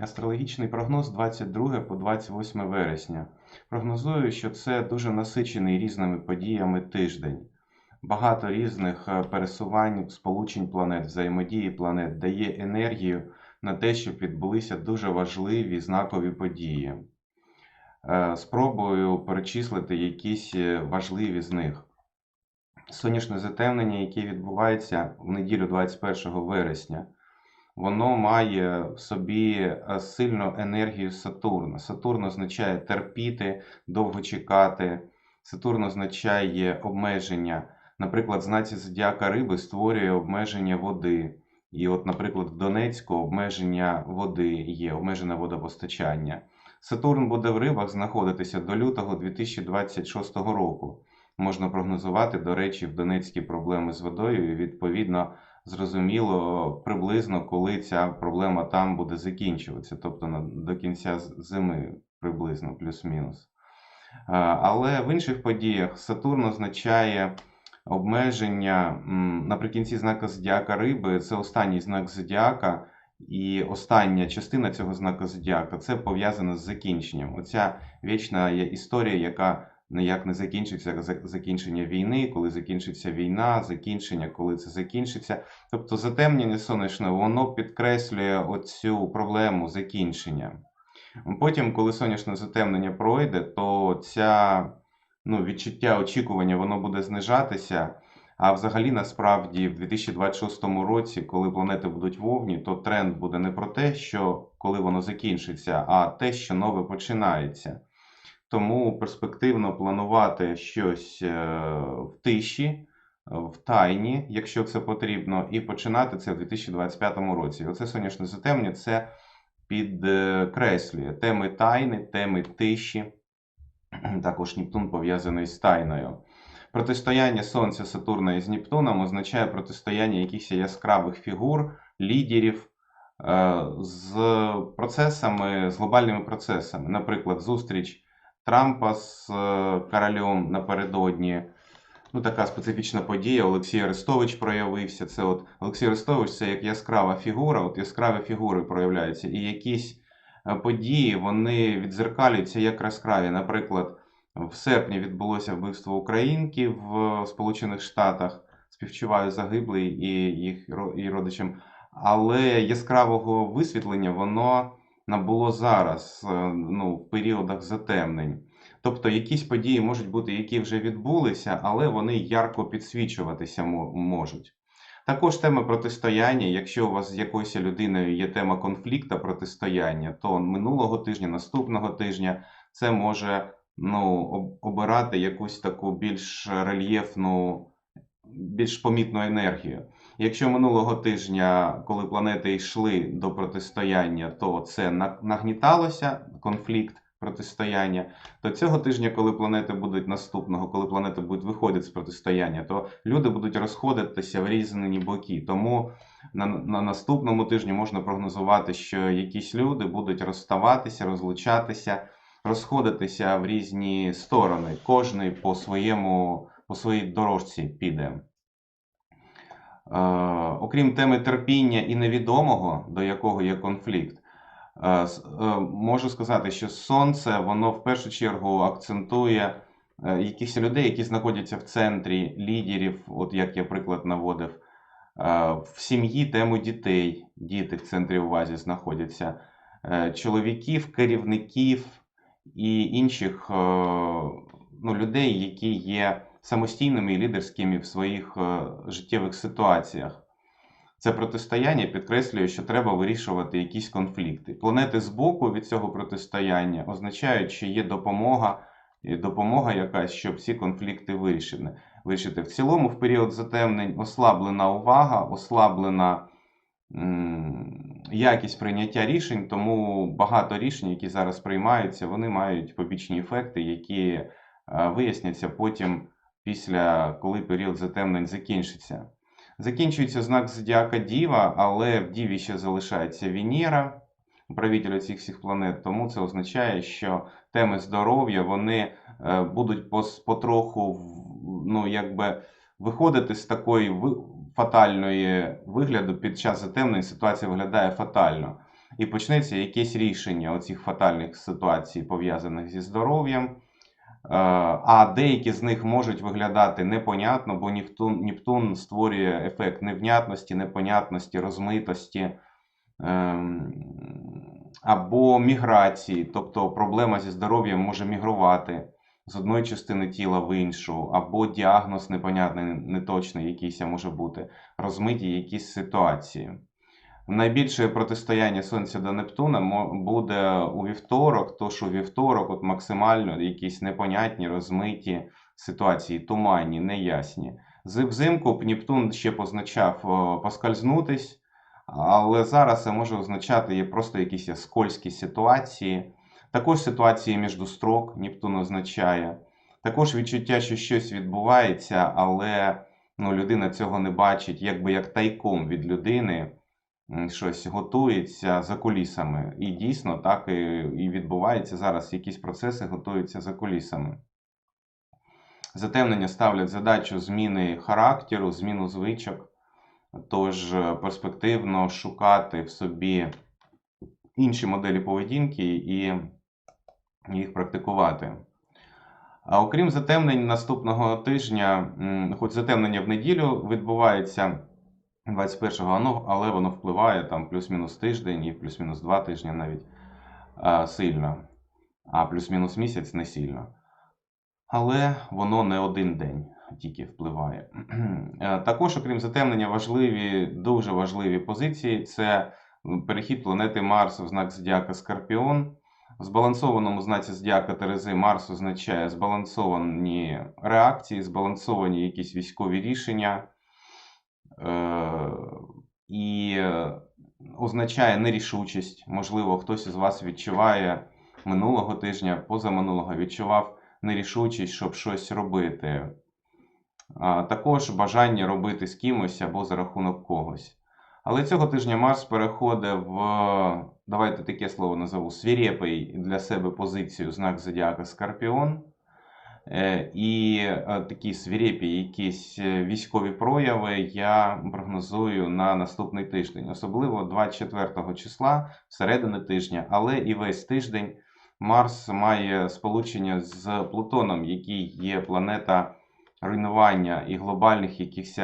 Астрологічний прогноз 22 по 28 вересня. Прогнозую, що це дуже насичений різними подіями тиждень. Багато різних е, пересувань, сполучень планет, взаємодії планет дає енергію на те, щоб відбулися дуже важливі знакові події. Е, Спробую перечислити якісь е, важливі з них. Сонячне затемнення, яке відбувається в неділю 21 вересня, воно має в собі е, сильну енергію Сатурна. Сатурн означає терпіти, довго чекати. Сатурн означає обмеження. Наприклад, знаці зодіака риби створює обмеження води. І, от, наприклад, в Донецьку обмеження води є, обмежене водопостачання. Сатурн буде в рибах знаходитися до лютого 2026 року. Можна прогнозувати, до речі, в Донецькій проблеми з водою, і відповідно зрозуміло приблизно, коли ця проблема там буде закінчуватися, тобто до кінця зими приблизно, плюс-мінус. Е, Але в інших подіях Сатурн означає обмеження наприкінці знака зодіака риби, це останній знак зодіака, і остання частина цього знака зодіака це пов'язано з закінченням. Оця вічна історія, яка ніяк не закінчиться, закінчення війни, коли закінчиться війна, закінчення, коли це закінчиться. Тобто затемнення сонячне, воно підкреслює оцю проблему закінчення. Потім, коли сонячне затемнення пройде, то ця ну, відчуття очікування воно буде знижатися. А взагалі, насправді, в 2026 році, коли планети будуть вовні, то тренд буде не про те, що коли воно закінчиться, а те, що нове починається. Тому перспективно планувати щось е, в тиші, е, в тайні, якщо це потрібно, і починати це в 2025 році. Оце сонячне затемнення це підкреслює теми тайни, теми тиші. Також Нептун пов'язаний з тайною. Протистояння Сонця, Сатурна із Нептуном означає протистояння якихось яскравих фігур, лідерів е, з процесами, з глобальними процесами. Наприклад, зустріч Трампа з е, королем напередодні. Ну, така специфічна подія. Олексій Арестович проявився. Це от Олексій Арестович це як яскрава фігура, от яскраві фігури проявляються. І якісь е, події вони відзеркалюються як яскраві. Наприклад, в серпні відбулося вбивство українки в Сполучених Штатах. Співчуваю загиблий і їх і родичам. Але яскравого висвітлення воно набуло зараз, е, ну, в періодах затемнень. Тобто якісь події можуть бути, які вже відбулися, але вони ярко підсвічуватися можуть. Також тема протистояння. Якщо у вас з якоюсь людиною є тема конфлікту, протистояння, то минулого тижня, наступного тижня це може ну, обирати якусь таку більш рельєфну, більш помітну енергію. Якщо минулого тижня, коли планети йшли до протистояння, то це на- нагніталося конфлікт, протистояння, то цього тижня, коли планети будуть наступного, коли планети будуть виходити з протистояння, то люди будуть розходитися в різні боки. Тому на, на наступному тижні можна прогнозувати, що якісь люди будуть розставатися, розлучатися, розходитися в різні сторони. Кожний по своєму, по своїй дорожці піде. Окрім теми терпіння і невідомого, до якого є конфлікт, е, можу сказати, що сонце воно в першу чергу акцентує е, якихось людей, які знаходяться в центрі лідерів, от як я приклад наводив, в сім'ї тему дітей, діти в центрі уваги знаходяться, е, чоловіків, керівників і інших ну, людей, які є самостійними і лідерськими в своїх е, життєвих ситуаціях. Це протистояння підкреслює, що треба вирішувати якісь конфлікти. Планети збоку від цього протистояння означають, що є допомога, і допомога якась, щоб ці конфлікти вирішити. вирішити. В цілому, в період затемнень ослаблена увага, ослаблена якість прийняття рішень, тому багато рішень, які зараз приймаються, вони мають побічні ефекти, які е, виясняться потім, після коли період затемнень закінчиться. Закінчується знак зодіака Діва, але в Діві ще залишається Венера, правитель цих всіх планет. Тому це означає, що теми здоров'я вони е, будуть потроху ну, якби виходити з такої фатальної вигляду під час затемнень ситуація виглядає фатально. і почнеться якесь рішення оцих фатальних ситуацій, пов'язаних зі здоров'ям. Е, А деякі з них можуть виглядати непонятно, бо Нептун, Нептун створює ефект невнятності, непонятності, розмитості ем, або міграції, тобто проблема зі здоров'ям може мігрувати з одної частини тіла в іншу, або діагноз непонятний, неточний якийсь може бути, розмиті якісь ситуації. Найбільше протистояння Сонця до Нептуна буде у вівторок, тож у вівторок от максимально якісь непонятні, розмиті ситуації, туманні, неясні. Взимку Нептун ще позначав о, поскользнутись, але зараз це може означати є просто якісь скользкі ситуації. Також ситуації між строк Нептун означає. Також відчуття, що щось відбувається, але ну, людина цього не бачить, якби як тайком від людини щось готується за кулісами. І дійсно так і, і відбувається зараз. Якісь процеси готуються за кулісами. Затемнення ставлять задачу зміни характеру, зміну звичок. Тож е, перспективно шукати в собі інші моделі поведінки і їх практикувати. А окрім затемнень наступного тижня, хоч затемнення в неділю відбувається 21-го, ну, але воно впливає там плюс-мінус тиждень і плюс-мінус два тижні навіть а, сильно, а плюс-мінус місяць не сильно. Але воно не один день тільки впливає. Е, Також, окрім затемнення, важливі, дуже важливі позиції це перехід планети Марс в знак Зодіака Скорпіон. В збалансованому знаці Зодіака Терези Марс означає збалансовані реакції, збалансовані якісь військові рішення. Е, І е, означає нерішучість. Можливо, хтось із вас відчуває минулого тижня, позаминулого відчував нерішучість, щоб щось робити. Також бажання робити з кимось або за рахунок когось. Але цього тижня Марс переходить в, давайте таке слово назову, свірепий для себе позицію знак Зодіака Скорпіон. Е, І е, такі свірепі якісь е, військові прояви я прогнозую на наступний тиждень, особливо 24 числа, всередини тижня, але і весь тиждень Марс має сполучення з Плутоном, який є планета руйнування і глобальних якихось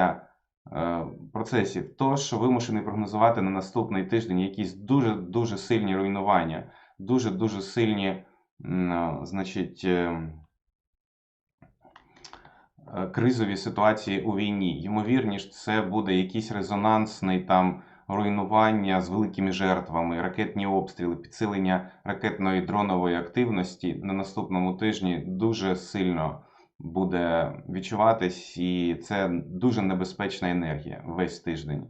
процесів. Тож вимушений прогнозувати на наступний тиждень якісь дуже дуже сильні руйнування, дуже дуже сильні, значить. Е, кризові ситуації у війні. Ймовірніше, це буде якийсь резонансний там руйнування з великими жертвами, ракетні обстріли, підсилення ракетної дронової активності на наступному тижні дуже сильно буде відчуватись, і це дуже небезпечна енергія весь тиждень.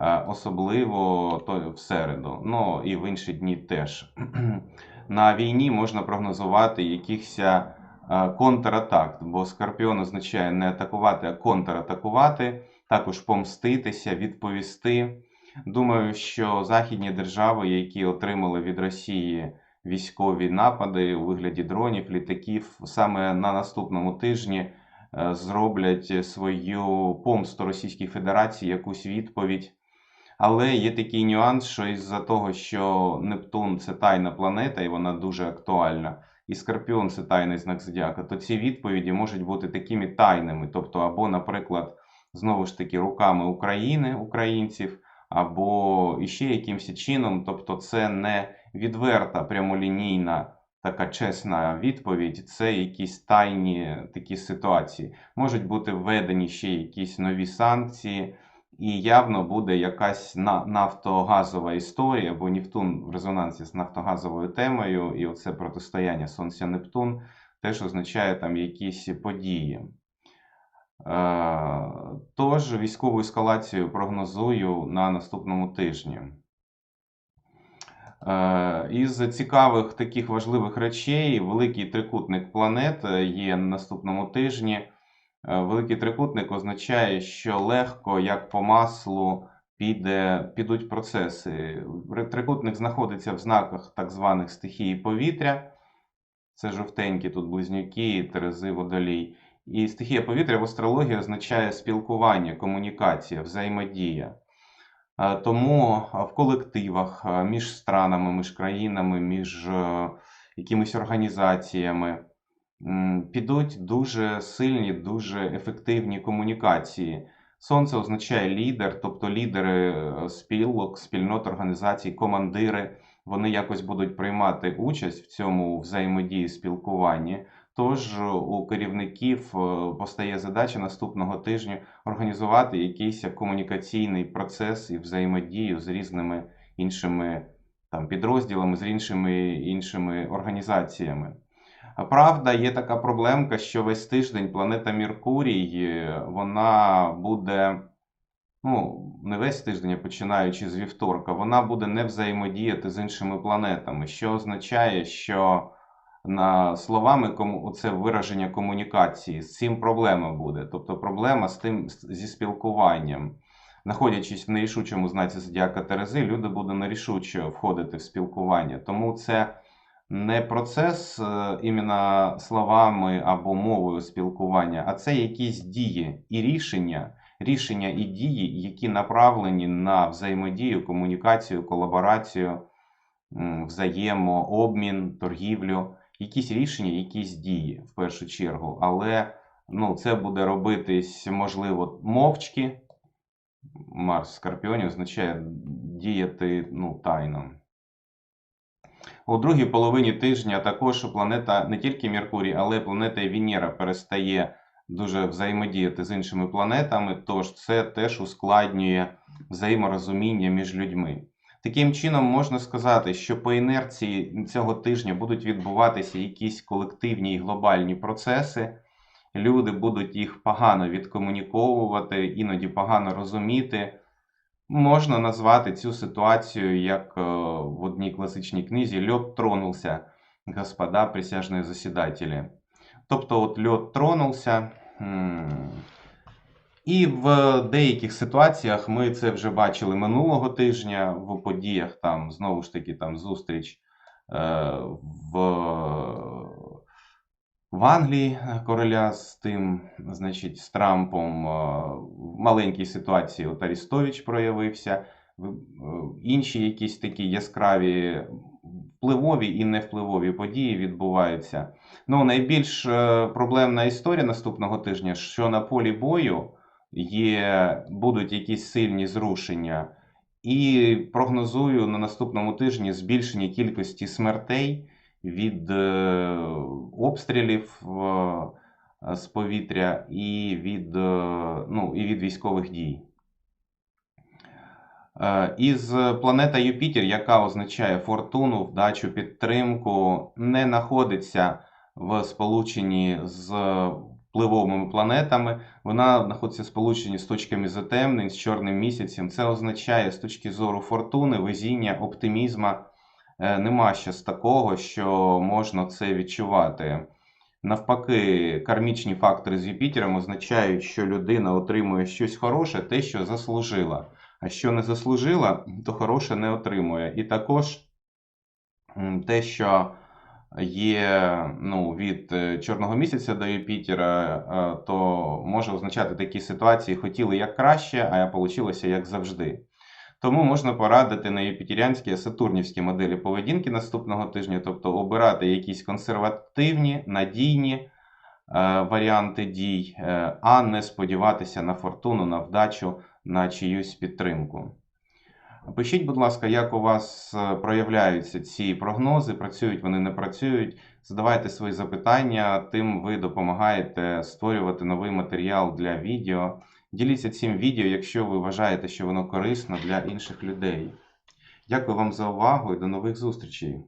Е, Особливо то в середу, ну і в інші дні теж. На війні можна прогнозувати якихось контратак, бо Скорпіон означає не атакувати, а контратакувати, також помститися, відповісти. Думаю, що західні держави, які отримали від Росії військові напади у вигляді дронів, літаків, саме на наступному тижні е, зроблять свою помсту Російській Федерації, якусь відповідь. Але є такий нюанс, що із-за того, що Нептун це тайна планета, і вона дуже актуальна, і Скорпіон це тайний знак зодіака, то ці відповіді можуть бути такими тайними. Тобто, або, наприклад, знову ж таки, руками України, українців, або іще якимось чином. Тобто, це не відверта, прямолінійна. Така чесна відповідь, це якісь тайні такі ситуації. Можуть бути введені ще якісь нові санкції, і явно буде якась на- нафтогазова історія, бо Нептун в резонансі з нафтогазовою темою, і оце протистояння Сонця-Нептун теж означає там якісь події. Е, Тож військову ескалацію прогнозую на наступному тижні. Е, Із цікавих таких важливих речей великий трикутник планет є на наступному тижні. Е, Великий трикутник означає, що легко, як по маслу, піде, підуть процеси. Трикутник знаходиться в знаках так званих стихії повітря. Це жовтенькі тут близнюки, терези, водолій. І стихія повітря в астрології означає спілкування, комунікація, взаємодія. Е, Тому е, в колективах між странами, між країнами, між якимись організаціями підуть дуже сильні, дуже ефективні комунікації. Сонце означає лідер, тобто лідери е, спілок, спільнот, організацій, командири. Вони якось будуть приймати участь в цьому взаємодії спілкуванні. Тож е, у керівників е, постає задача наступного тижня організувати якийсь комунікаційний процес і взаємодію з різними іншими там, підрозділами, з іншими, іншими організаціями. Правда, є така проблемка, що весь тиждень планета Меркурій, е, вона буде, ну, не весь тиждень, а починаючи з вівторка, вона буде не взаємодіяти з іншими планетами, що означає, що на словами кому це вираження комунікації, з цим проблема буде. Тобто проблема з тим зі спілкуванням. Знаходячись в нерішучому знаці зодіака Терези, люди будуть нерішуче входити в спілкування. Тому це не процес е, іменно словами або мовою спілкування, а це якісь дії і рішення, рішення і дії, які направлені на взаємодію, комунікацію, колаборацію, взаємообмін, торгівлю, якісь рішення, якісь дії в першу чергу. Але ну, це буде робитись, можливо, мовчки. Марс Скорпіоні означає діяти ну, тайно. У другій половині тижня також планета не тільки Меркурій, але планета Венера перестає дуже взаємодіяти з іншими планетами, тож це теж ускладнює взаєморозуміння між людьми. Таким чином, можна сказати, що по інерції цього тижня будуть відбуватися якісь колективні і глобальні процеси. Люди будуть їх погано відкомуніковувати, іноді погано розуміти. Можна назвати цю ситуацію як е, в одній класичній книзі льот тронулся, господа присяжні засідателі. Тобто, от льот тронувся. І в деяких ситуаціях ми це вже бачили минулого тижня в подіях, там знову ж таки там зустріч е, в, в Англії короля з тим, значить, з Трампом. е, В маленькій ситуації от Арістович проявився. Е, Інші якісь такі яскраві впливові і невпливові події відбуваються. Ну, найбільш е, проблемна історія наступного тижня, що на полі бою є, будуть якісь сильні зрушення, і прогнозую на наступному тижні збільшення кількості смертей від е, обстрілів е, з повітря і від, е, ну, і від військових дій. Із планета Юпітер, яка означає фортуну, вдачу, підтримку, не знаходиться в сполученні з впливовими планетами. Вона знаходиться в сполученні з точками затемнень, з чорним місяцем. Це означає з точки зору фортуни, везіння, оптимізма. Е, Нема щось такого, що можна це відчувати. Навпаки, кармічні фактори з Юпітером означають, що людина отримує щось хороше, те, що заслужила. А що не заслужила, то хороше не отримує. І також те, що є ну, від е, чорного місяця до Юпітера, е, то може означати такі ситуації: хотіли як краще, а вийшло як завжди. Тому можна порадити на юпітеріанські і сатурнівські моделі поведінки наступного тижня, тобто обирати якісь консервативні, надійні е, варіанти дій, е, а не сподіватися на фортуну, на вдачу, на чиюсь підтримку. Пишіть, будь ласка, як у вас е, проявляються ці прогнози, працюють вони, не працюють. Задавайте свої запитання, тим ви допомагаєте створювати новий матеріал для відео. Діліться цим відео, якщо ви вважаєте, що воно корисно для інших людей. Дякую вам за увагу і до нових зустрічей!